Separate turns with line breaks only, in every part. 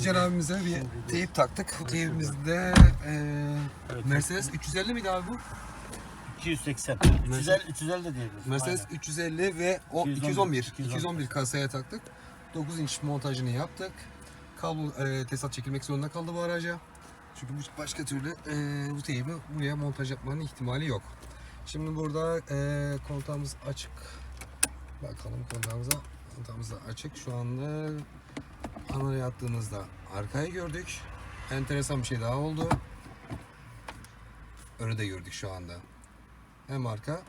Özcan abimize bir teyip taktık. Bu teyibimizde e, Mercedes 350 miydi abi bu?
280. 350, 350 de diyebiliriz.
Mercedes
Aynen.
350 ve o
211,
211
211.
211 kasaya taktık. 9 inç montajını yaptık. Kablo e, tesisat çekilmek zorunda kaldı bu araca. Çünkü başka türlü e, bu teybi buraya montaj yapmanın ihtimali yok. Şimdi burada e, kontağımız açık. Bakalım kontağımıza. Kontağımız da açık. Şu anda kameraya attığımızda arkayı gördük. Enteresan bir şey daha oldu. Önü de gördük şu anda. Hem arka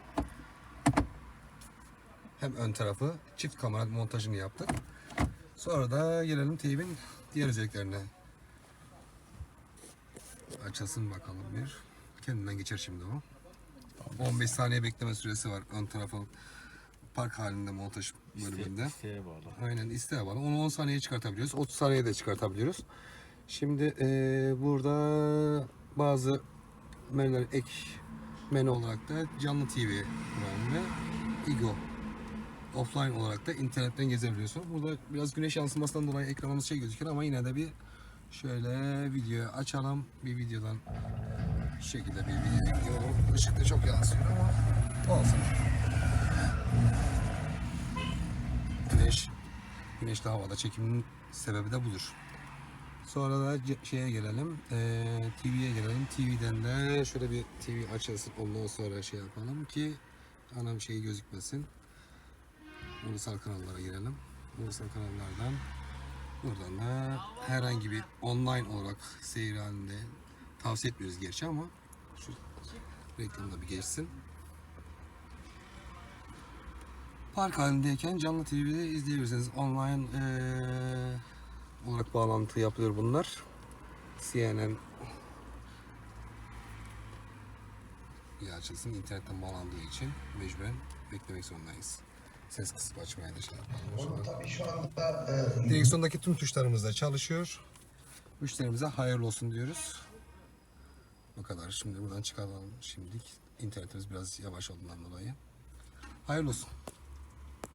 hem ön tarafı çift kamera montajını yaptık. Sonra da gelelim teybin diğer özelliklerine. Açılsın bakalım bir. Kendinden geçer şimdi o. 15 saniye bekleme süresi var ön tarafı park halinde montaj bölümünde.
İsteğe bağlı.
Aynen isteğe bağlı. Onu 10 saniye çıkartabiliyoruz. 30 saniye de çıkartabiliyoruz. Şimdi eee, burada bazı menüler ek menü olarak da canlı TV ve Igo offline olarak da internetten gezebiliyorsun. Burada biraz güneş yansımasından dolayı ekranımız şey gözüküyor ama yine de bir şöyle video açalım. Bir videodan şu şekilde bir video ekliyorum. Işık da çok yansıyor ama olsun. Güneş Güneşli havada çekimin sebebi de budur. Sonra da şeye gelelim, eee, TV'ye gelelim. TV'den de şöyle bir TV açılsın. Ondan sonra şey yapalım ki ana bir şey gözükmesin. Ulusal kanallara girelim. Ulusal kanallardan buradan da herhangi bir online olarak seyir halinde tavsiye etmiyoruz gerçi ama şu reklamda bir geçsin. Park halindeyken canlı TV'de izleyebilirsiniz. Online eee, olarak bağlantı yapılıyor bunlar. CNN açılsın. internetten bağlandığı için mecburen beklemek zorundayız. Ses kısıp açmaya da şey yapalım. An.
Tabii şu anda e,
Direksiyondaki tüm tuşlarımız da çalışıyor. Müşterimize hayırlı olsun diyoruz. Bu kadar. Şimdi buradan çıkalım şimdilik. İnternetimiz biraz yavaş olduğundan dolayı. Hayırlı olsun.